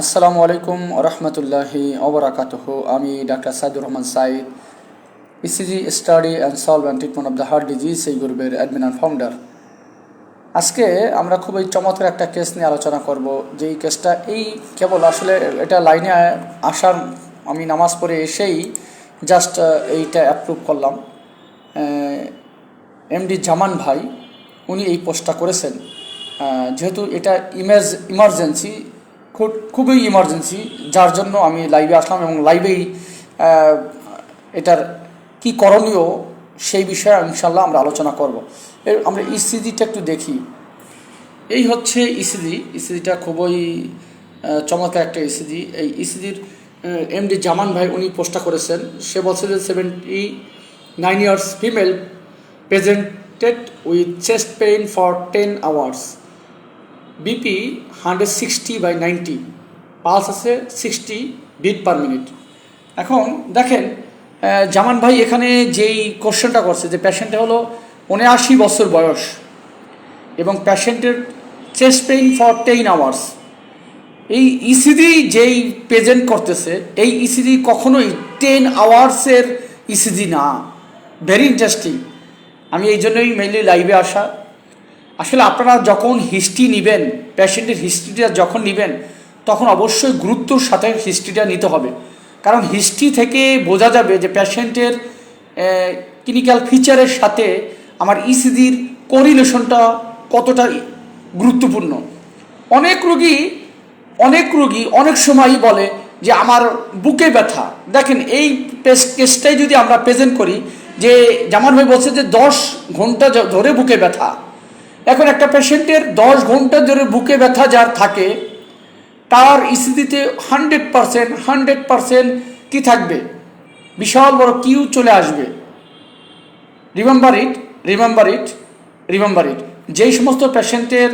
আসসালামু আলাইকুম রহমতুল্লাহি ওবরাকাতুহ। আমি doctor Saidur Rahman Saeed ECG study and solve and treatment of the heart disease এই গ্রুপের অ্যাডমিন অ্যান্ড ফাউন্ডার আজকে আমরা খুবই চমৎকার একটা কেস নিয়ে আলোচনা করব। যেই কেসটা এই কেবল আসলে এটা লাইনে আসার, আমি নামাজ পড়ে এসেই জাস্ট এইটা অ্যাপ্রুভ করলাম। এমডি জামান ভাই, উনি এই পোস্টটা করেছেন। যেহেতু এটা ইমেজ ইমার্জেন্সি খুব খুবই ইমার্জেন্সি যার জন্য আমি লাইভে আসলাম এবং লাইভেই এটার কি করণীয় সেই বিষয়ে ইনশাল্লাহ আমরা আলোচনা করব। এর আমরা ইসিজিটা একটু দেখি। এই হচ্ছে ইসিজি ইসিজিটা খুবই আহ, চমৎকার একটা ইসিজি এই ইসিজির এমডি জামান ভাই উনি পোস্টটা করেছেন। সে বলছে যে seventy nine years female presented with chest pain for ten hours BP hundred sixty by ninety pulse আছে সিক্সটি বিট পার মিনিট এখন দেখেন জামান ভাই এখানে যেই কোশ্চেনটা করছে, যে পেশেন্টটা হলো উনআশি বছর বয়স এবং পেশেন্টের chest pain for ten hours এই ইসিডি যেই প্রেজেন্ট করতেছে, এই ইসিডি কখনোই টেন আওয়ার্সের ইসিডি না। ভেরি ইন্টারেস্টিং আমি এই জন্যই মেইনলি লাইভে আসা। আসলে আপনারা যখন হিস্ট্রি নেবেন পেশেন্টের হিস্ট্রিটা যখন নেবেন, তখন অবশ্যই গুরুত্বর সাথে হিস্ট্রিটা নিতে হবে। কারণ হিস্ট্রি থেকে বোঝা যাবে যে পেশেন্টের ক্লিনিক্যাল ফিচারের সাথে আমার ইসিজির করিলেশনটা কতটা গুরুত্বপূর্ণ। অনেক রোগী অনেক রোগী অনেক সময়ই বলে যে আমার বুকে ব্যথা। দেখেন, এই কেসটাই যদি আমরা প্রেজেন্ট করি যে জামান ভাই বলছে যে দশ ঘণ্টা ধরে বুকে ব্যথা। এখন একটা পেশেন্টের দশ ঘণ্টা ধরে বুকে ব্যথা যার থাকে, তার ইসিদিতে হান্ড্রেড পারসেন্ট হান্ড্রেড পারসেন্ট কী থাকবে? বিশাল বড় কিউ চলে আসবে। Remember it remember it remember it যেই সমস্ত পেশেন্টের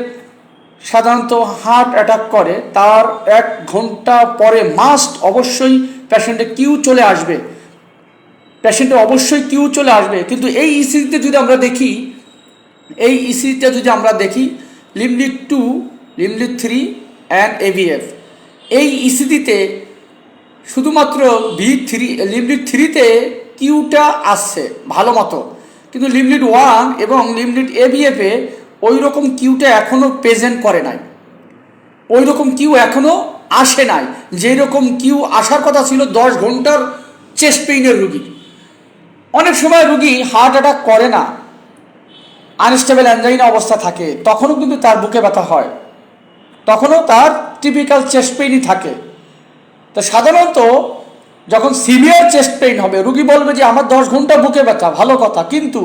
সাধারণত হার্ট অ্যাটাক করে, তার এক ঘণ্টা পরে মাস্ট অবশ্যই পেশেন্টের কিউ চলে আসবে। পেশেন্টের অবশ্যই কিউ চলে আসবে। কিন্তু এই ইসিজিতে যদি আমরা দেখি এই ইসিজিটা যদি আমরা দেখি limb lead two limb lead three and aVF এই ইসিজিতে শুধুমাত্র ভি থ্রি লিমলিট থ্রিতে কিউটা আসছে, ভালো মতো। কিন্তু লিমলিট ওয়ান এবং লিমলিট এভিএফে ওই রকম কিউটা এখনও প্রেজেন্ট করে নাই। ওই রকম কিউ এখনও আসে নাই। যেই রকম কিউ আসার কথা ছিল দশ ঘণ্টার চেস্ট পেইনের রুগী। অনেক সময় রুগী হার্ট অ্যাটাক করে না। আনস্টেবল অ্যাঞ্জাইনা অবস্থা থাকে, তখনও কিন্তু তার বুকে ব্যথা হয়। তখনও তার টিপিক্যাল চেস্ট পেইনই থাকে। তো সাধারণত যখন সিভিয়ার চেস্ট পেইন হবে, রুগী বলবে যে, আমার দশ ঘণ্টা বুকে ব্যথা, ভালো কথা, কিন্তু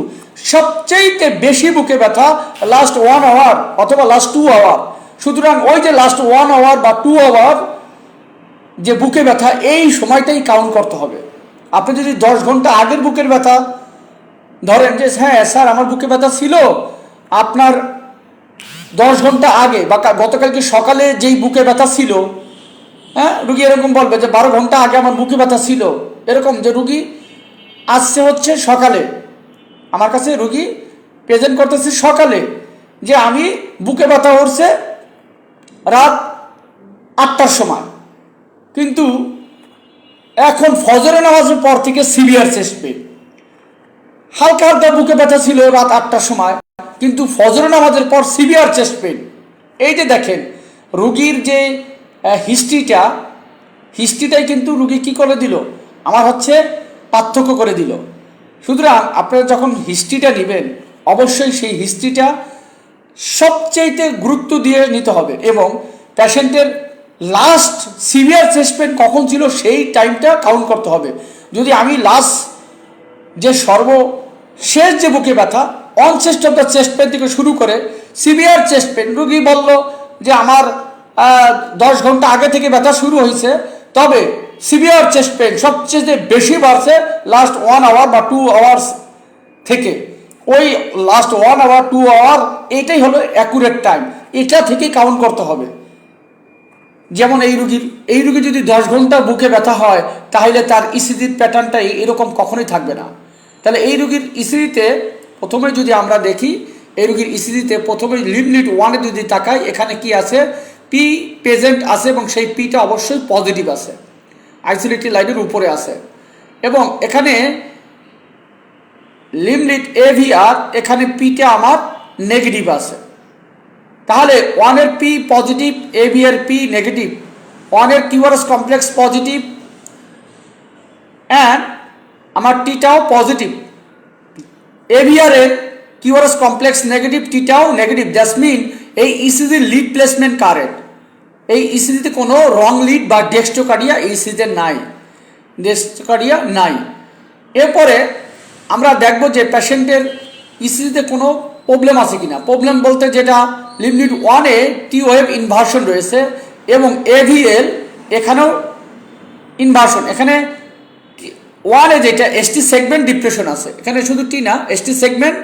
সবচেয়ে বেশি বুকে ব্যথা লাস্ট ওয়ান আওয়ার অথবা লাস্ট টু আওয়ার সুতরাং ওই যে লাস্ট ওয়ান আওয়ার বা টু আওয়ার যে বুকে ব্যথা, এই সময়টাই কাউন্ট করতে হবে। আপনি যদি দশ ঘণ্টা আগের বুকের ব্যথা ধরেন যে হ্যাঁ স্যার, আমার বুকে ব্যথা ছিল। আপনার দশ ঘণ্টা আগে বা গতকালকে সকালে যেই বুকে ব্যথা ছিল হ্যাঁ রুগী এরকম বলবে যে, বারো ঘণ্টা আগে আমার বুকে ব্যথা ছিল। এরকম যে রুগী আসছে হচ্ছে সকালে। আমার কাছে রুগী প্রেজেন্ট করতেছে সকালে যে, আমি বুকে ব্যথা উঠছে রাত আটটার সময়। কিন্তু এখন ফজরে নামাজের পর থেকে সিভিয়ার চেস্ট পেন হালকা হালকা বুকে ব্যথা ছিল রাত আটটার সময়, কিন্তু ফজর নামাজের পর সিভিয়ার চেস্ট পেন এই যে দেখেন, রুগীর যে হিস্ট্রিটা, হিস্ট্রিটাই কিন্তু রুগী কি করে দিল? আমার হচ্ছে পার্থক্য করে দিল। সুতরাং আপনারা যখন হিস্ট্রিটা নেবেন, অবশ্যই সেই হিস্ট্রিটা সবচেয়েতে গুরুত্ব দিয়ে নিতে হবে এবং পেশেন্টের লাস্ট সিভিয়ার চেস্ট পেন কখন ছিল সেই টাইমটা কাউন্ট করতে হবে। যদি আমি লাস্ট যে সর্বশেষ যে বুকে ব্যথা on chest of the chest pain থেকে শুরু করে সিভিয়ার চেস্ট পেন রুগী বলল যে আমার দশ ঘণ্টা আগে থেকে ব্যথা শুরু হয়েছে, তবে সিভিয়ার চেস্ট পেন সবচেয়ে বেশি বাড়ছে লাস্ট ওয়ান আওয়ার বা টু আওয়ার্স থেকে। ওই last one hour two hour এটাই হলো অ্যাকুরেট টাইম এটা থেকে কাউন্ট করতে হবে। যেমন এই রুগীর, এই রুগী যদি দশ ঘণ্টা বুকে ব্যথা হয়, তাহলে তার ইসিজির প্যাটার্নটা এরকম কখনোই থাকবে না। তাহলে এই রুগীর ইসিজিতে প্রথমে যদি আমরা দেখি, এই রুগীর ইসিজিতে প্রথমে লিমলিট ওয়ানে যদি তাকাই, এখানে কি আছে? পি প্রেজেন্ট আছে এবং সেই পিটা অবশ্যই পজিটিভ আছে। আইসোলেটেড লাইনের উপরে আছে। এবং এখানে লিমলিট এভিআর এখানে পিটা আমার নেগেটিভ আছে। তাহলে ওয়ানের পি পজিটিভ এ বি এর পি নেগেটিভ ওয়ানের কিউআরএস কমপ্লেক্স পজিটিভ অ্যান্ড আমার টিটাও পজিটিভ এভিআর এর কিউআরএস কমপ্লেক্স নেগেটিভ টিটাও নেগেটিভ দ্যাটস মিন এই ইসিজি লিড প্লেসমেন্ট কারেন্ট এই ইসিজিতে কোনো রং লিড বা ডেক্সটোকার্ডিয়া এই ইসিজিতে নাই। ডেক্সটোকার্ডিয়া নাই। এরপরে আমরা দেখব যে পেশেন্টের ইসিজিতে কোনো প্রবলেম আছে কিনা। প্রবলেম বলতে যেটা লিমিট ওয়ানে টি ওয়েভ ইনভার্সন রয়েছে এবং এভিএল এখানেও ইনভার্সন এখানে ওয়ানে যেটা এসটি সেগমেন্ট ডিপ্রেশন আছে। এখানে শুধু টি না এসটি সেগমেন্ট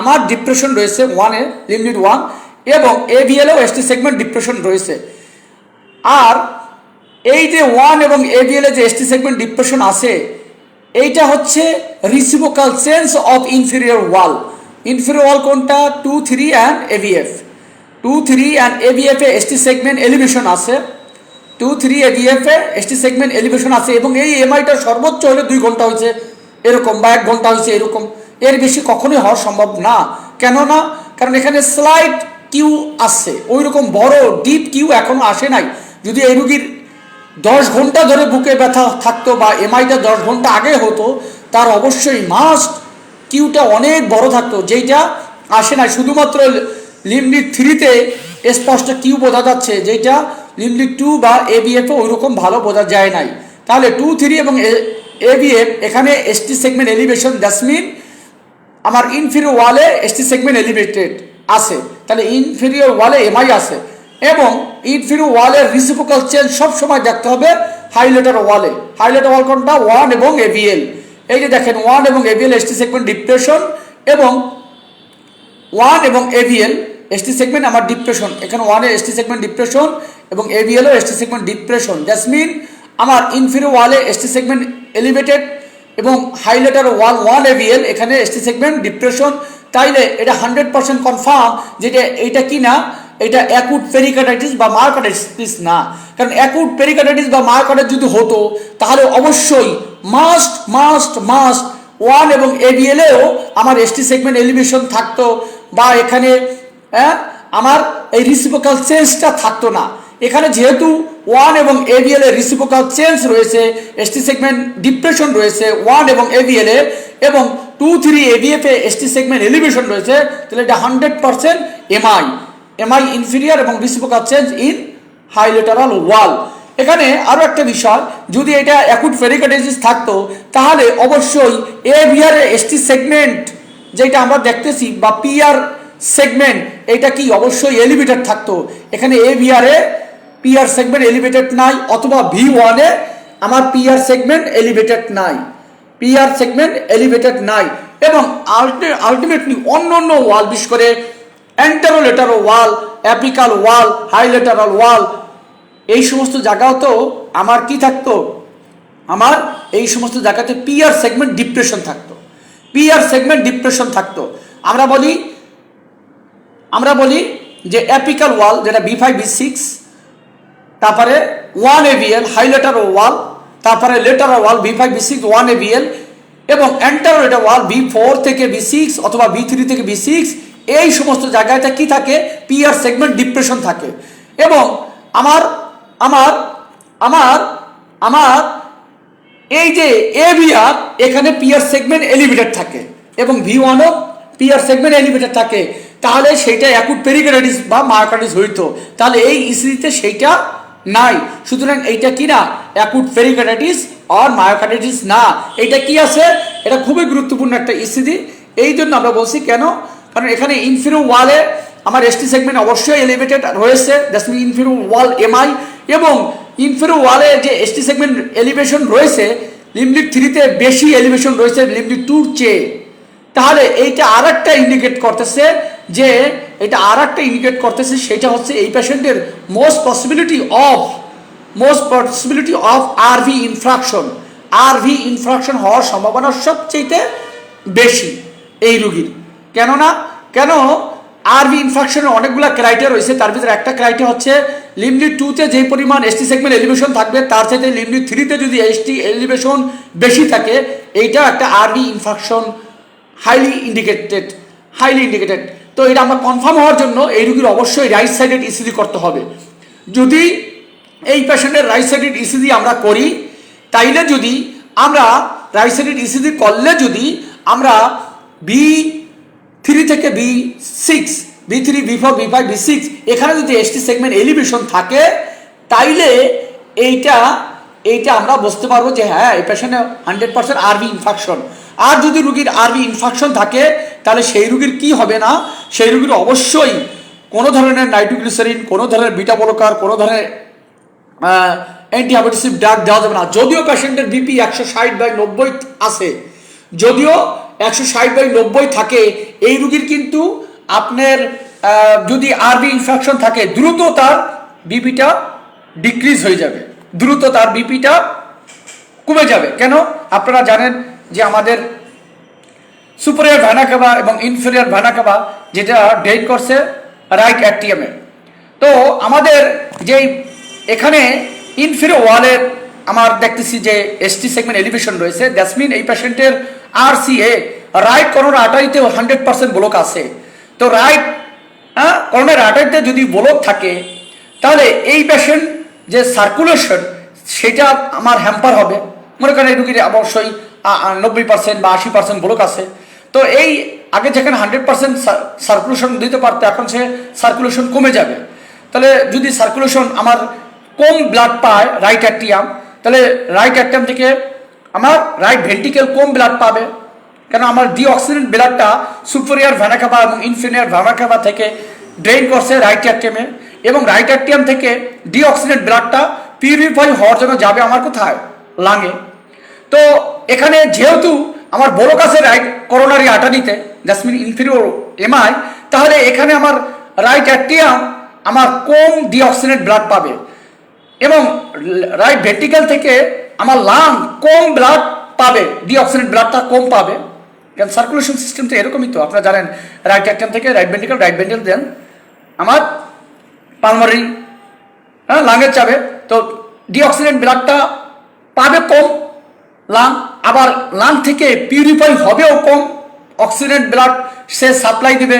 আমার ডিপ্রেশন রয়েছে ওয়ানে লিমিট ওয়ান এবং এভিএলও এসটি সেগমেন্ট ডিপ্রেশন রয়েছে। আর এই যে ওয়ান এবং এভিএল যে এসটি সেগমেন্ট ডিপ্রেশন আছে, এইটা হচ্ছে reciprocal sense of inferior wall inferior wall কোনটা? Two three and aVF two three and aVF ST segment elevation আছে। টু থ্রি এভিএফ এ এসটি সেগমেন্ট এলিভেশন আছে, এবং এই এমআইটা সর্বোচ্চ হলে দুই ঘণ্টা হয়েছে, এরকম বা এক ঘণ্টা হয়েছে, এরকম। এর বেশি কখনোই হওয়া সম্ভব না। কেননা, কারণ এখানে স্লাইড কিউ আসছে ওই রকম বড় ডিপ কিউ এখনও আসে নাই। যদি এই রুগীর দশ ঘণ্টা ধরে বুকে ব্যথা থাকতো বা এমআইটা দশ ঘণ্টা আগে হতো, তার অবশ্যই মাস্ট কিউটা অনেক বড় থাকতো, যেইটা আসে না শুধুমাত্র লিমলিট থ্রিতে স্পষ্ট কিউ বোঝা যাচ্ছে যেটা লিমলিট টু বা এবিএফে ওই রকম ভালো বোঝা যায় নাই। তাহলে টু থ্রি এবং এবিএফ এখানে ST segment elevation that's mean আমার ইনফিরিয়র ওয়ালে এসটি সেগমেন্ট এলিভেটেড আছে। তাহলে ইনফিরিয়র ওয়ালে এমআই আছে। এবং ইনফিরিয়র ওয়ালের রিসিপোকাল চেঞ্জ সব সময় দেখতে হবে হাইলাইটার ওয়ালে হাইলাইটার ওয়াল কোনটা? ওয়ান এবং এভিএল এই যে দেখেন ওয়ান এবং এভিএল এসটি সেগমেন্ট ডিপ্রেশন এবং ওয়ান এবং এভিএল এসটি সেগমেন্ট আমার ডিপ্রেশন এখানে ওয়ানের এসটি সেগমেন্ট ডিপ্রেশন এবং এভিএলও ST segment depression that's mean আমার ইনফিরিয়র ওয়ালে এসটি সেগমেন্ট এলিভেটেড এবং high lateral wall one aVL এখানে এসটি সেগমেন্ট ডিপ্রেশন তাইলে এটা হান্ড্রেড পার্সেন্ট কনফার্ম যেটা এইটা কি না? এটা অ্যাকুট পেরিকাটাইটিস বা মার্কাটাইটিস না। কারণ অ্যাকুট পেরিকাটাইটিস বা মার্কাটাইটিস যদি হতো, তাহলে অবশ্যই মাস্ট মাস্ট মাস্ট ওয়ান এবং এবিএলেও আমার এসটি সেগমেন্ট এলিভেশন থাকতো। বা এখানে আমার এই রিসিপোকাল চেঞ্জটা থাকতো না। এখানে যেহেতু ওয়ান এবং এবিএল এর রিসিপোকাল চেঞ্জ রয়েছে এসটি সেগমেন্ট ডিপ্রেশন রয়েছে ওয়ান এবং এবিএল এ, এবং টু থ্রি এবিএফ এ এসটি সেগমেন্ট এলিভেশন রয়েছে, তাহলে এটা hundred percent MI MI inferior এবং রিসিপোকাল চেঞ্জ ইন হাইলেটারাল ওয়াল এখানে আরও একটা বিষয়, যদি এটা অ্যাকুট ফেরিকাটাইটিস থাকতো, তাহলে অবশ্যই এ বিহারের এসটি সেগমেন্ট যেটা আমরা দেখতেছি, বা পিআর সেগমেন্ট এটা কি অবশ্যই এলিভেটেড থাকতো? এখানে এ বিহারে পিআর সেগমেন্ট এলিভেটেড নাই, অথবা ভি ওয়ানে আমার পিআর সেগমেন্ট এলিভেটেড নাই। পিআর সেগমেন্ট এলিভেটেড নাই। এবং আলটিমেটলি অন্য অন্য ওয়াল বিশেষ করে অ্যান্টারোলেটারো ওয়াল অ্যাপিকাল ওয়াল হাইলেটারাল ওয়াল এই সমস্ত জায়গাও তো আমার কি থাকতো? আমার এই সমস্ত জায়গাতে পিআর সেগমেন্ট ডিপ্রেশন থাকতো। পিআর সেগমেন্ট ডিপ্রেশন থাকতো। আমরা বলি আমরা বলি যে অ্যাপিক্যাল ওয়াল যেটা বি ফাইভ বি সিক্স তারপরে one aVL high lateral wall তারপরে lateral wall V five V six one aVL এবং অ্যান্টারোলেটার ওয়াল বি ফোর থেকে বি সিক্স অথবা বি থ্রি থেকে বি সিক্স এই সমস্ত জায়গাতে কি থাকে? পিআর সেগমেন্ট ডিপ্রেশন থাকে। এবং আমার আমার আমার আমার এই যে এভিআর এখানে পিআর সেগমেন্ট এলিভেটেড থাকে। এবং ভি ওয়ানও পিআর সেগমেন্ট এলিভেটেড থাকে। তাহলে সেইটা অ্যাকুট পেরিকাটাইটিস বা মায়োকার্ডিস হইতো। তাহলে এই ইসিজিতে সেইটা নাই। সুতরাং এইটা কি না? অ্যাকুট পেরিকাটাইটিস আর মায়োকার্ডিটিস না। এটা কি আছে? এটা খুবই গুরুত্বপূর্ণ একটা ইসিজি এই জন্য আমরা বলছি কেন? কারণ এখানে ইনফিরো ওয়ালে আমার এসটি সেগমেন্ট অবশ্যই এলিভেটেড রয়েছে। That's mean inferior wall MI এবং ইনফিরো ওয়ালে যে এসটি সেগমেন্ট এলিভেশন রয়েছে লিমলিট থ্রিতে বেশি এলিভেশন রয়েছে লিমলিট টুর চেয়ে। তাহলে এইটা আর একটা ইন্ডিকেট করতেছে যে এটা আর একটা ইন্ডিকেট করতেছে, সেটা হচ্ছে এই পেশেন্টের most possibility of most possibility of RV infarction RV infarction হওয়ার সম্ভাবনা সবচেয়ে বেশি এই রুগীর। কেননা, কেন আরভি ইনফ্রাকশনের অনেকগুলো ক্রাইটেরিয়া রয়েছে, তার ভিতরে একটা ক্রাইটেরিয়া হচ্ছে লিমনি টুতে যে পরিমাণ এসটি সেগমেন্ট এলিভেশন থাকবে, তার সাথে লিমনি থ্রিতে যদি এসটি এলিভেশন বেশি থাকে, এইটা একটা RV infection highly indicated highly indicated তো এটা আমরা কনফার্ম হওয়ার জন্য এই রুগীর অবশ্যই রাইট সাইডেড ইসিজি করতে হবে। যদি এই পেশেন্টের রাইট সাইডেড ইসিজি আমরা করি, তাইলে যদি আমরা রাইট সাইডেড ইসিজি করলে যদি আমরা বি থ্রি থেকে V six V three V four V five V six এখানে যদি এসটি সেগমেন্ট এলিভেশন থাকে, তাইলে এইটা এইটা আমরা বুঝতে পারব যে হ্যাঁ এই পেশেন্টে হান্ড্রেড পার্সেন্ট আরবি ইনফেকশন আর যদি রুগীর আরবি ইনফেকশন থাকে তাহলে সেই রুগীর কি হবে না? সেই রুগীর অবশ্যই কোনো ধরনের নাইট্রোগ্লিসারিন, কোনো ধরনের বিটা বলকার, কোনো ধরনের অ্যান্টিহাইপোটেসিভ ড্রাগ দেওয়া যাবে না। যদিও পেশেন্টের বিপি একশো ষাট বাই নব্বই আছে, যদিও একশো ষাট বাই নব্বই থাকে, এই রুগীর কিন্তু আপনার যদি আরবি ইনফেকশন থাকে, দ্রুত তার বিপিটা ডিক্রিজ হয়ে যাবে। দ্রুত তার বিপিটা কমে যাবে। কেন? আপনারা জানেন যে আমাদের সুপারিয়ার ভ্যানাকাবা এবং ইনফেরিয়ার ভ্যানাকাবা যেটা ড্রেন করছে রাইট অ্যাক্টিয়ামে তো আমাদের যেই এখানে ইনফেরিয়র ওয়ালের আমার দেখতেছি যে এসটি সেগমেন্ট এলিভেশন রয়েছে দ্যাটস মিন এই পেশেন্টের আর সি এ রাইট করোনার আটারিতে হান্ড্রেড পার্সেন্ট ব্লক আছে। তো রাইট হ্যাঁ করোনার আটারিতে যদি ব্লক থাকে, তাহলে এই পেশেন্ট যে সার্কুলেশন সেটা আমার হ্যাম্পার হবে। মনে করেন এই রুগীর অবশ্যই নব্বই পার্সেন্ট বা আশি পার্সেন্ট ব্লক আছে। তো এই আগে যেখানে হান্ড্রেড পার্সেন্ট সার্কুলেশন দিতে পারতো, এখন সে সার্কুলেশন কমে যাবে। তাহলে যদি সার্কুলেশন আমার কম ব্লাড পায় রাইট অ্যাক্টিয়াম তাহলে রাইট অ্যাক্টিয়াম থেকে আমার রাইট ভেন্টিকেল কম ব্লাড পাবে। কেন আমার ডিঅক্সিডেন্ট ব্লাডটা সুপেরিয়ার ভ্যানাকাবা এবং ইনফিনিয়ার ভ্যানাকাবা থেকে ড্রেন করছে রাইট অ্যাক্টিয়ামে এবং রাইট অ্যাক্টিয়াম থেকে ডিঅক্সিডেন্ট ব্লাডটা পিউরিফাই হওয়ার জন্য যাবে আমার কোথায়? লাঙে তো এখানে যেহেতু আমার বড় কাছে রাইট করোনারি আটানিতে জাসমিন ইনফিরিয়র এমআই তাহলে এখানে আমার রাইট অ্যাক্টিয়াম আমার কম ডিঅক্সিনেট ব্লাড পাবে। এবং রাইট ভেটিক্যাল থেকে আমার লাং কম ব্লাড পাবে ডিঅক্সিনেট ব্লাডটা কম পাবে। কারণ সার্কুলেশন সিস্টেম তো এরকমই তো, আপনারা জানেন রাইট অ্যাক্টিয়াম থেকে right ventricle right ventricle then, আমার পালমারি হ্যাঁ লাঙের চাবে তো ডিঅক্সিডেন্ট ব্লাডটা পাবে কম লাং আবার লাং থেকে পিউরিফাই হবেও কম। অক্সিডেন্ট ব্লাড সে সাপ্লাই দিবে।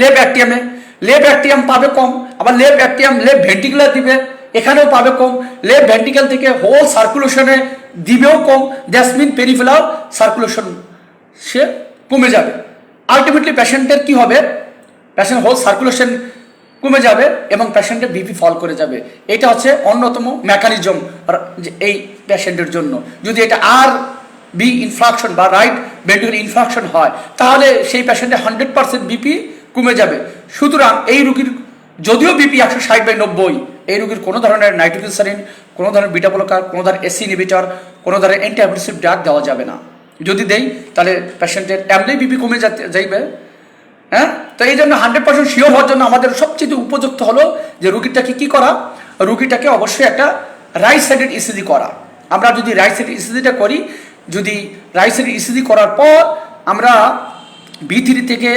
লেব অ্যাক্টিয়ামে লেব অ্যাক্টিয়াম পাবে কম। আবার লেব অ্যাক্টিয়াম, লেব ভেন্টিকুলার দিবে। এখানেও পাবে কম। লেব ভেন্টিক্যাল থেকে হোল সার্কুলেশনে দিবেও কম। দ্যাসমিন পেরিফেলার সার্কুলেশন সে কমে যাবে। আলটিমেটলি পেশেন্টের কি হবে? পেশেন্ট হোল সার্কুলেশন কমে যাবে এবং পেশেন্টের বিপি ফল করে যাবে। এটা হচ্ছে অন্যতম মেকানিজম এই পেশেন্টের জন্য। যদি এটা আর বি ইনফ্রাকশন বা রাইট ভেন্টিকুলার ইনফ্রাকশন হয়, তাহলে সেই পেশেন্টের হান্ড্রেড পার্সেন্ট বিপি কমে যাবে। সুতরাং এই রুগীর, যদিও বিপি একশো ষাট বাই নব্বই, এই রুগীর কোনো ধরনের নাইট্রোগ্লিসারিন কোনো ধরনের বিটা ব্লকার কোনো ধরনের এসি ইনহিবিটর কোনো ধরনের অ্যান্টিঅ্যাগ্রেসিভ ড্রাগ দেওয়া যাবে না। যদি দেই, তাহলে পেশেন্টের এমনি বিপি কমে যাইবে। হ্যাঁ? তো এই জন্য হান্ড্রেড পার্সেন্ট শিওর হওয়ার জন্য আমাদের সবচেয়ে উপযুক্ত হলো যে রুগীটাকে কি করা? রুগীটাকে অবশ্যই একটা রাইট সাইডেড ইসিজি করা। আমরা যদি রাইট সাইডেড ইসিজিটা করি, যদি রাইট সাইডেড ইসিজি করার পর আমরা বি থ্রি থেকে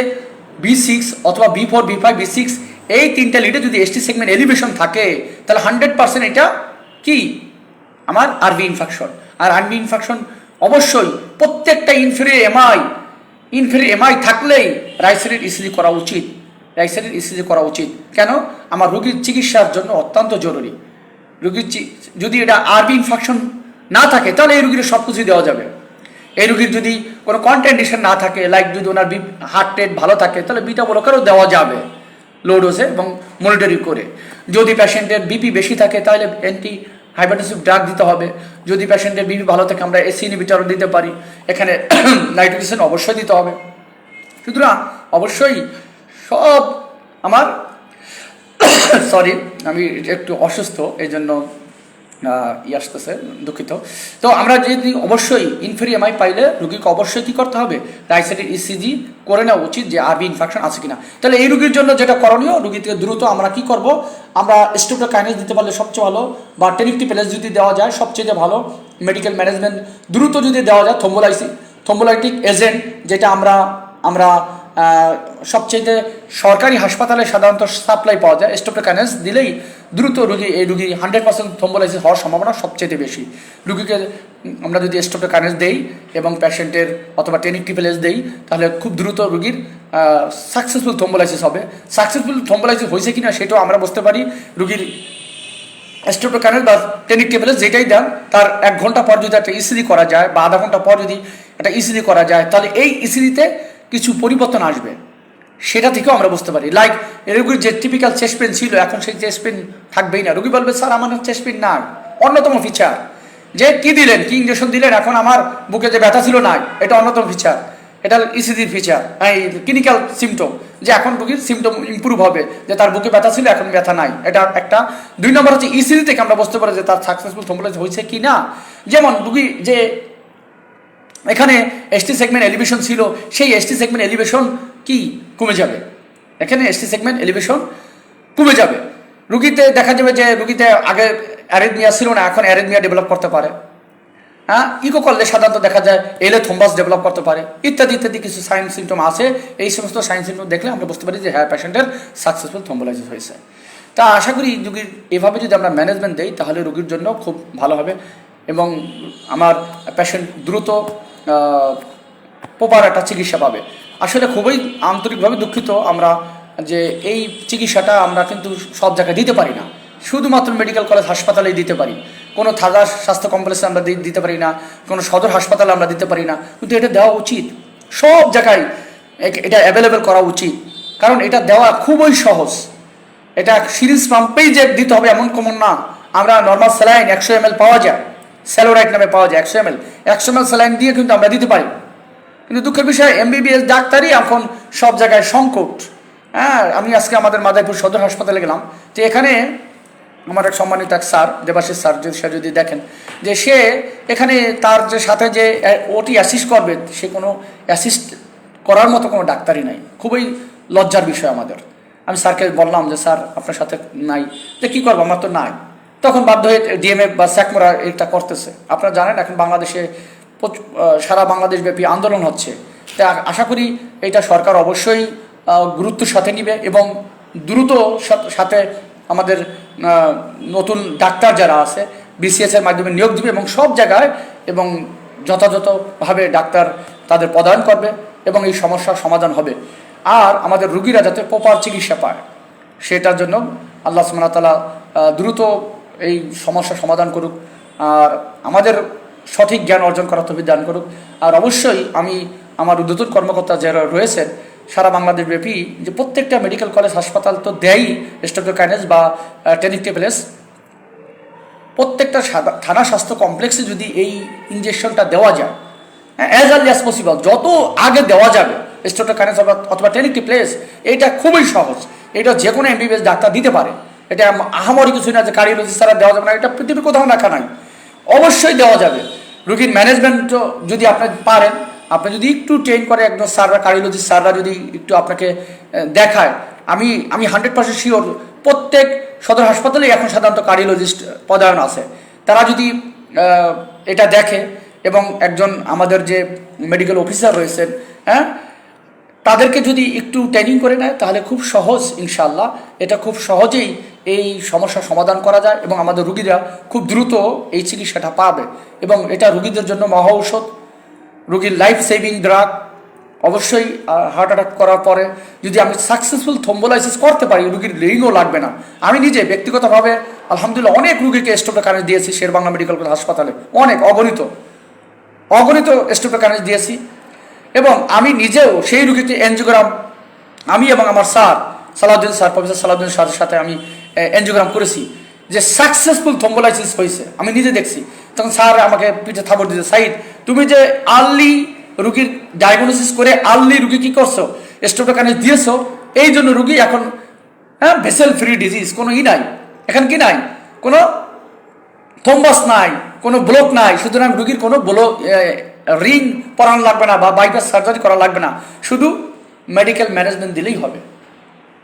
বি সিক্স অথবা B four B five B six এই তিনটা লিডে যদি এসটি সেগমেন্ট এলিভেশন থাকে, তাহলে হান্ড্রেড পার্সেন্ট এটা কি? আমার আরবি ইনফেকশন আর আরবি ইনফেকশন অবশ্যই প্রত্যেকটা ইনফেরিয়র এমআই ইনফেরিয়র এমআই থাকলেই রাইসাইডের ইসিজি করা উচিত। রাইসাইডের ইসিজি করা উচিত। কেন? আমার রোগীর চিকিৎসার জন্য অত্যন্ত জরুরি। রুগীর যদি এটা আরবি ইনফেকশন না থাকে, তাহলে এই রুগীর সব কিছুই দেওয়া যাবে। এই রুগীর যদি কোনো কন্টেন্ডিশন না থাকে লাইক যদি ওনার হার্ট রেট ভালো থাকে, তাহলে বিটা ব্লকারও দেওয়া যাবে লো ডোজে এবং মনিটরি করে। যদি পেশেন্টের বিপি বেশি থাকে, তাহলে অ্যান্টি হাইপারটেসিভ ড্রাগ দিতে হবে। যদি পেশেন্টের বিপি ভালো থাকে, আমরা এসি ইনিভিটারও দিতে পারি। এখানে নাইট্রোজেন অবশ্যই দিতে হবে। সুতরাং অবশ্যই সব আমার সরি আমি একটু অসুস্থ এই জন্য ই আসতেছে, দুঃখিত। তো আমরা যদি অবশ্যই ইনফেরিয়ামাই পাইলে রুগীকে অবশ্যই কি করতে হবে? রাইসাইডের ইসিজি করে নেওয়া উচিত যে আরবি ইনফেকশন আছে কিনা। তাহলে এই রুগীর জন্য যেটা করণীয় রুগীকে দ্রুত আমরা কি করব? আমরা স্ট্রেপ্টোকাইনেস দিতে পারলে সবচেয়ে ভালো, বা টেনিকটি প্লেস যদি দেওয়া যায়, সবচেয়ে ভালো মেডিকেল ম্যানেজমেন্ট দ্রুত যদি দেওয়া যায় থম্বোলাইসি থম্বোলাইটিক এজেন্ট যেটা আমরা আমরা সবচেয়ে সরকারি হাসপাতালে সাধারণত সাপ্লাই পাওয়া যায়। স্টোপ্টোকাইনেস দিলেই দ্রুত রুগী, এই রুগী হান্ড্রেড পার্সেন্ট থম্বোলাইসিস হওয়ার সম্ভাবনা সবচেয়ে বেশি। রুগীকে আমরা যদি স্টোপ্টোকাইনেস দেই এবং পেশেন্টের অথবা টেনিক টিপেলেস দেই, তাহলে খুব দ্রুত রুগীর সাকসেসফুল থম্বোলাইসিস হবে। সাকসেসফুল থম্বোলাইসিস হয়েছে কি না সেটাও আমরা বুঝতে পারি। রুগীর স্ট্রেপ্টোকাইনেস বা টেনিক টেবিলেস যেটাই দেন, তার এক ঘণ্টা পর যদি একটা ইসিজি করা যায় বা আধা ঘণ্টা পর যদি একটা ইসিজি করা যায়, তাহলে এই ইসিজিতে কিছু পরিবর্তন আসবে। সেটা থেকেও আমরা বুঝতে পারি। লাইক রোগীর যে টিপিক্যাল চেস্ট পেন ছিল, এখন সেই চেস্ট পেন থাকবেই না। রোগী বলবে, স্যার, আমার চেস্ট পেন না অন্যতম ফিচার যে কি দিলেন? কি ইঞ্জেকশন দিলেন? এখন আমার বুকে যে ব্যথা ছিল না এটা অন্যতম ফিচার এটা ইসিজির ফিচার এই ক্লিনিক্যাল সিমটম যে এখন রুগীর সিমটম ইম্প্রুভ হবে, যে তার বুকে ব্যথা ছিল, এখন ব্যথা নাই। এটা একটা। দুই নম্বর হচ্ছে ইসিজি থেকে আমরা বুঝতে পারি যে তার সাকসেসফুল থ্রোম্বোলাইসিস হয়েছে কি না যেমন রুগী যে এখানে এসটি সেগমেন্ট এলিভেশন ছিল, সেই এসটি সেগমেন্ট এলিভেশন কি? কমে যাবে। এখানে এসটি সেগমেন্ট এলিভেশন কমে যাবে। রুগীতে দেখা যাবে যে রুগীতে আগে অ্যারেডমিয়া ছিল না, এখন অ্যারেডমিয়া ডেভেলপ করতে পারে। হ্যাঁ? ইকো করলে সাধারণত দেখা যায় এলে থম্বাস ডেভেলপ করতে পারে, ইত্যাদি ইত্যাদি কিছু সাইন সিমটম আছে। এই সমস্ত সাইন সিমটম দেখলে আমরা বুঝতে পারি যে হ্যাঁ পেশেন্টের সাকসেসফুল থম্বোলাইসিস হয়েছে। তা আশা করি রুগীর এভাবে যদি আমরা ম্যানেজমেন্ট দেই, তাহলে রুগীর জন্য খুব ভালো হবে এবং আমার পেশেন্ট দ্রুত প্রপার একটা চিকিৎসা পাবে। আসলে খুবই আন্তরিকভাবে দুঃখিত আমরা যে এই চিকিৎসাটা আমরা কিন্তু সব জায়গায় দিতে পারি না। শুধুমাত্র মেডিকেল কলেজ হাসপাতালেই দিতে পারি। কোনো থানা স্বাস্থ্য কমপ্লেক্সে আমরা দিতে পারি না, কোনো সদর হাসপাতালে আমরা দিতে পারি না। কিন্তু এটা দেওয়া উচিত। সব জায়গায় এটা অ্যাভেলেবেল করা উচিত। কারণ এটা দেওয়া খুবই সহজ। এটা সিরিজ পাম্পেই যে দিতে হবে এমন কমন না। আমরা নর্মাল স্যালাইন একশো এম পাওয়া যায়। স্যালোরাইট নামে পাওয়া যায়, একশো এম এল একশো এম এল স্যালাইন দিয়ে কিন্তু আমরা দিতে পারি। কিন্তু দুঃখের বিষয়, এমবিবিএস ডাক্তারই এখন সব জায়গায় সংকট। হ্যাঁ আমি আজকে আমাদের মাদাইপুর সদর হাসপাতালে গেলাম। যে এখানে আমার এক সম্মানিত এক স্যার, দেবাশিস স্যার, যদি স্যার যদি দেখেন, যে সে এখানে তার যে সাথে যে ওটি অ্যাসিস্ট করবে, সে কোনো অ্যাসিস্ট করার মতো কোনো ডাক্তারই নাই। খুবই লজ্জার বিষয় আমাদের। আমি স্যারকে বললাম যে, স্যার, আপনার সাথে নাই। যে কী করব? আমার তো নাই। তখন বাধ্য হয়ে ডিএমএ বা স্যাকমোরা এটা করতেছে। আপনারা জানেন এখন বাংলাদেশে সারা বাংলাদেশ ব্যাপী আন্দোলন হচ্ছে। তা আশা করি এটা সরকার অবশ্যই গুরুত্বের সাথে নিবে এবং দ্রুত সাথে আমাদের নতুন ডাক্তার যারা আছে বিসিএস এর মাধ্যমে নিয়োগ দিবে এবং সব জায়গায় এবং যথাযথভাবে ডাক্তার তাদের প্রদান করবে এবং এই সমস্যার সমাধান হবে। আর আমাদের রুগীরা যাতে প্রপার চিকিৎসা পায় সেটার জন্য আল্লাহ তাআলা আহ, দ্রুত এই সমস্যার সমাধান করুক, আর আমাদের সঠিক জ্ঞান অর্জন করার তফিক দান করুক। আর অবশ্যই আমি আমার উদ্যোতন কর্মকর্তা যারা রয়েছেন, সারা বাংলাদেশ ব্যাপী যে প্রত্যেকটা মেডিকেল কলেজ, হাসপাতাল তো দেয়ই স্টোটোকাইনেস বা টেনিকটেবলেস প্রত্যেকটা থানা স্বাস্থ্য কমপ্লেক্সে যদি এই ইঞ্জেকশনটা দেওয়া যায় অ্যাজ আর্লি অ্যাজ পসিবল যত আগে দেওয়া যাবে স্টোটোকাইনেস অথবা টেনিকটেপ্লেস এটা খুবই সহজ। এটা যে কোনো এমবিবিএস ডাক্তার দিতে পারে। এটা আহামরি কিছু না যে কার্ডিওলজিস্ট ছাড়া দেওয়া যাবে না, এটা পৃথিবীর কোথাও রাখা নাই। অবশ্যই দেওয়া যাবে। রুগীর ম্যানেজমেন্ট যদি আপনি পারেন, আপনি যদি একটু ট্রেন করে একদম স্যাররা কার্ডিওলজিস্ট স্যাররা যদি একটু আপনাকে দেখায়, আমি আমি হান্ড্রেড পার্সেন্ট শিওর প্রত্যেক সদর হাসপাতালে এখন সাধারণত কার্ডিওলজিস্ট পদায়ন আছে। তারা যদি এটা দেখে এবং একজন আমাদের যে মেডিকেল অফিসার রয়েছেন হ্যাঁ তাদেরকে যদি একটু ট্রেনিং করে নেয়, তাহলে খুব সহজ ইনশাল্লাহ এটা খুব সহজেই এই সমস্যার সমাধান করা যায় এবং আমাদের রুগীরা খুব দ্রুত এই চিকিৎসাটা পাবে। এবং এটা রুগীদের জন্য মহা ঔষধ। রুগীর লাইফ সেভিং ড্রাগ অবশ্যই হার্ট অ্যাটাক করার পরে যদি আমি সাকসেসফুল থম্বোলাইসিস করতে পারি, রুগীর রিংও লাগবে না। আমি নিজে ব্যক্তিগতভাবে আলহামদুলিল্লাহ অনেক রুগীকে স্টোপে কানেজ দিয়েছি শেরবাংলা মেডিকেল কলেজ হাসপাতালে। অনেক, অগণিত। অগণিত স্টোপে কানেজ দিয়েছি। এবং আমি নিজেও সেই রুগীতে এনজিওগ্রাম আমি এবং আমার sir Salauddin sir professor Salauddin স্যারের সাথে আমি এনজিওগ্রাম করেছি যে সাকসেসফুল থম্বোলাইসিস হয়েছে। আমি নিজে দেখছি। তখন স্যার আমাকে পিঠে থাপড় দিতে সাইড তুমি যে আর্লি রুগীর ডায়াগনোসিস করে আর্লি রুগী কি করছ? স্টোপোকানেজ দিয়েছ, এই জন্য রুগী এখন হ্যাঁ ভেসেল ফ্রি ডিজিজ কোনো ই নাই। এখন কি নাই? কোনো থম্বাস নাই, কোনো ব্লক নাই। সুতরাং রুগীর কোনো ব্লক রিং পরানো লাগবে না বা বাইপাস সার্জারি করা লাগবে না। শুধু মেডিকেল ম্যানেজমেন্ট দিলেই হবে।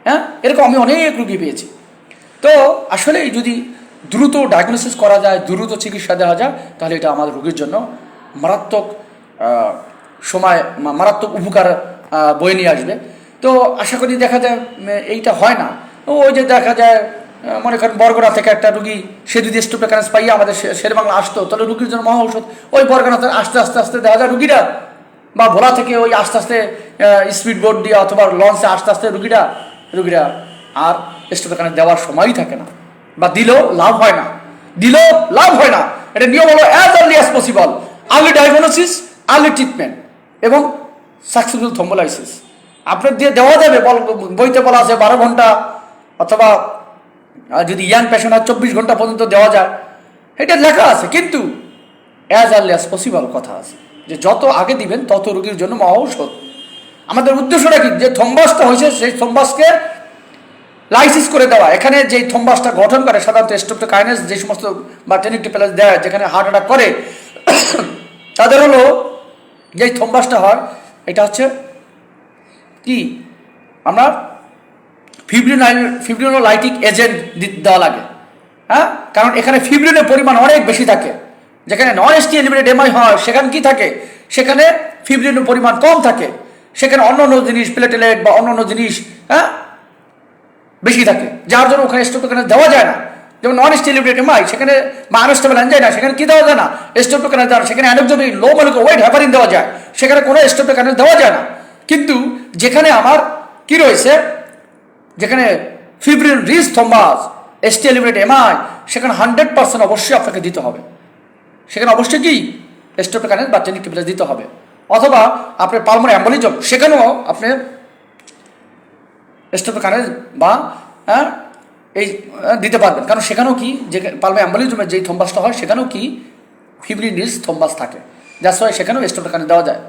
হ্যাঁ এরকম আমি অনেক রুগী পেয়েছি। তো আসলে যদি দ্রুত ডায়াগনোসিস করা যায়, দ্রুত চিকিৎসা দেওয়া যায়, তাহলে এটা আমাদের রোগীর জন্য মারাত্মক সময় মারাত্মক উপকার বয়ে নিয়ে আসবে। তো আশা করি দেখা যায় এইটা হয় না। ওই যে দেখা যায় মনে করেন বরগড়া থেকে একটা রুগী, সে যদি স্টোপ্রেকারেন্স পাইয়ে আমাদের শের বাংলা আসতো, তাহলে রুগীর জন্য মহা ঔষধ। ওই বরগড়া থেকে আস্তে আস্তে আস্তে দেখা যায় রুগীরা, বা ভোলা থেকে ওই আস্তে আস্তে স্পিড বোট দিয়ে অথবা লঞ্চে আস্তে আস্তে রুগীরা রুগীরা আর স্টোপ্রেকারেন্স দেওয়ার সময়ই থাকে না। বা দিলেও লাভ হয় না। দিলেও লাভ হয় না। এটা নিয়ম হলো as early as possible early diagnosis early treatment এবং সাকসেসফুল থম্বোলাইসিস আপনার দিয়ে দেওয়া যাবে বইতে বলা আছে বারো ঘণ্টা অথবা যদি ইয়াং পেশেন্ট হয়, চব্বিশ ঘণ্টা পর্যন্ত দেওয়া যায়। এটা লেখা আছে, কিন্তু অ্যাজ আর্লি অ্যাজ পসিবল কথা আছে। যে যত আগে দিবেন, তত রোগীর জন্য মহা ঔষধ। আমাদের উদ্দেশ্যটা কি? যে থম্বাসটা হয়েছে, সেই থম্বাসকে লাইসিস করে দেওয়া। এখানে যে থম্বাসটা গঠন করে, সাধারণত স্টোপ্টোকাইনাস যে সমস্ত বা টেনিকটিপ্যালাস দেয়, যেখানে হার্ট অ্যাটাক করে, তাদের হলো যে থম্বাসটা হয়, এটা হচ্ছে কি? আমরা ফিব্রিনাইল, ফিব্রিনোলাইটিক এজেন্ট দেওয়া লাগে। হ্যাঁ? কারণ এখানে ফিব্রিনের পরিমাণ অনেক বেশি থাকে। যেখানে নন এসটি এলিমিনেট এমআই হয়, সেখানে কি থাকে? সেখানে ফিব্রিনের পরিমাণ কম থাকে। সেখানে অন্য অন্য জিনিস প্লেটেলেট বা অন্য অন্য জিনিস হ্যাঁ? বেশি থাকে। যার জন্য ওখানে স্টোপ এখানে দেওয়া যায় না। যেমন নন স্টেলিব্রেট এমআই সেখানে বা আনস্টেবল না, সেখানে কি দেওয়া যায় না? স্টোপ এখানে দেওয়া সেখানে অ্যানেকজমি লো মলিকুলার ওয়েট হ্যাপারিন দেওয়া যায়। সেখানে কোনো স্টোপ এখানে দেওয়া যায় না। কিন্তু যেখানে আমার কি রয়েছে, যেখানে fibrin rich thrombus ST elevated MI সেখানে হান্ড্রেড পার্সেন্ট অবশ্যই আপনাকে দিতে হবে। সেখানে অবশ্যই কি? স্টোপেকানেস বা টেনিক টিপিলাস দিতে হবে। অথবা আপনার পালমোর অ্যাম্বলিজম সেখানেও আপনি স্টোপেকানেস বা এই দিতে পারবেন। কারণ সেখানেও কি, যে পালমে অ্যাম্বলিজমের যেই থম্বাসটা হয়, সেখানেও কি ফিব্রিনিস থম্বাস থাকে। যার সবাই সেখানেও স্টোপেকানেস দেওয়া যায়।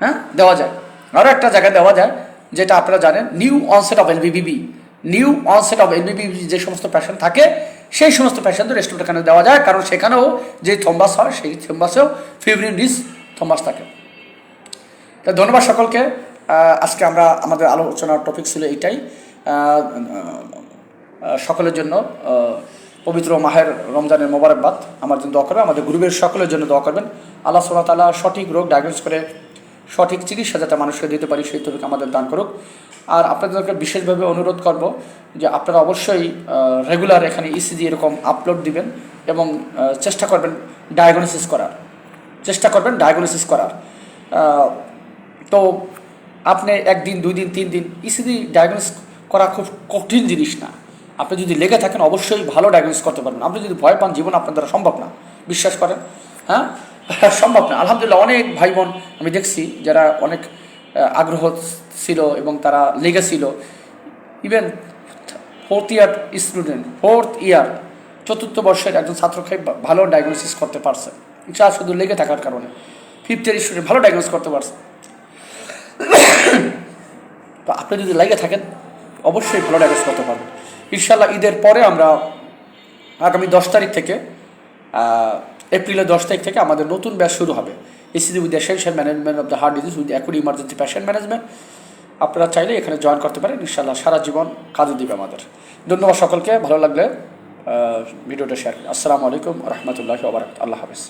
হ্যাঁ? দেওয়া যায়। আরও একটা জায়গায় দেওয়া যায়, যেটা আপনারা জানেন, new onset of LBBB new onset of LBBB যে সমস্ত পেশেন্ট থাকে, সেই সমস্ত প্যাশনদের পেশেন্টদের স্টোপেকানেস দেওয়া যায়। কারণ সেখানেও যে থম্বাস হয়, সেই থম্বাসেও ফিব্রিনিস থম্বাস থাকে। তো ধন্যবাদ সকলকে। আজকে আমরা আমাদের আলোচনার টপিক ছিল আহ, সকলের জন্য পবিত্র মাহের রমজানের মোবারকবাদ। আমার জন্য দোয়া করবেন আমাদের গ্রুপের সকলের জন্য দোয়া করবেন। আল্লাহ সাল্লাহ তালা সঠিক রোগ ডায়াগনোস করে সঠিক চিকিৎসা যাতে মানুষকে দিতে পারি সেই তবিক আমাদের দান করুক। আর আপনাদেরকে বিশেষভাবে অনুরোধ করব যে আপনারা অবশ্যই রেগুলার এখানে ইসিজি এরকম আপলোড দিবেন এবং চেষ্টা করবেন ডায়াগনোসিস করার। চেষ্টা করবেন ডায়াগনোসিস করার। তো আপনি একদিন দুই দিন তিন দিন ইসিজি ডায়াগনোস করা খুব কঠিন জিনিস না। আপনি যদি লেগে থাকেন, অবশ্যই ভালো ডায়াগনোস করতে পারবেন। আপনি যদি ভয় পান, জীবন আপনার দ্বারা সম্ভব না। বিশ্বাস করেন হ্যাঁ? সম্ভব না। আলহামদুলিল্লাহ, অনেক ভাই বোন আমি দেখছি যারা অনেক আগ্রহ ছিল এবং তারা লেগেছিল even fourth year student fourth year চতুর্থ বর্ষের একজন ছাত্রকে ভালো ডায়াগনোসিস করতে পারছে। যা শুধু লেগে থাকার কারণে। ফিফথ ইয়ার স্টুডেন্ট ভালো ডায়াগনোস করতে পারছে। তো আপনি যদি লেগে থাকেন, অবশ্যই ভালো ডায়াগনোস করতে পারবেন। ইনশাল্লাহ ঈদের পরে আমরা আগামী দশ তারিখ থেকে এপ্রিলের দশ তারিখ থেকে আমাদের নতুন ব্যাচ শুরু হবে। ACD with essential management of the heart disease with acute emergency patient management আপনারা চাইলে এখানে জয়েন করতে পারেন। ইনশাল্লাহ সারা জীবন কাজে দিবে আমাদের। ধন্যবাদ সকলকে। ভালো লাগলে ভিডিওটা শেয়ার আসসালামু আলাইকুম রহমতুল্লাহি আল্লাহ হাফেজ।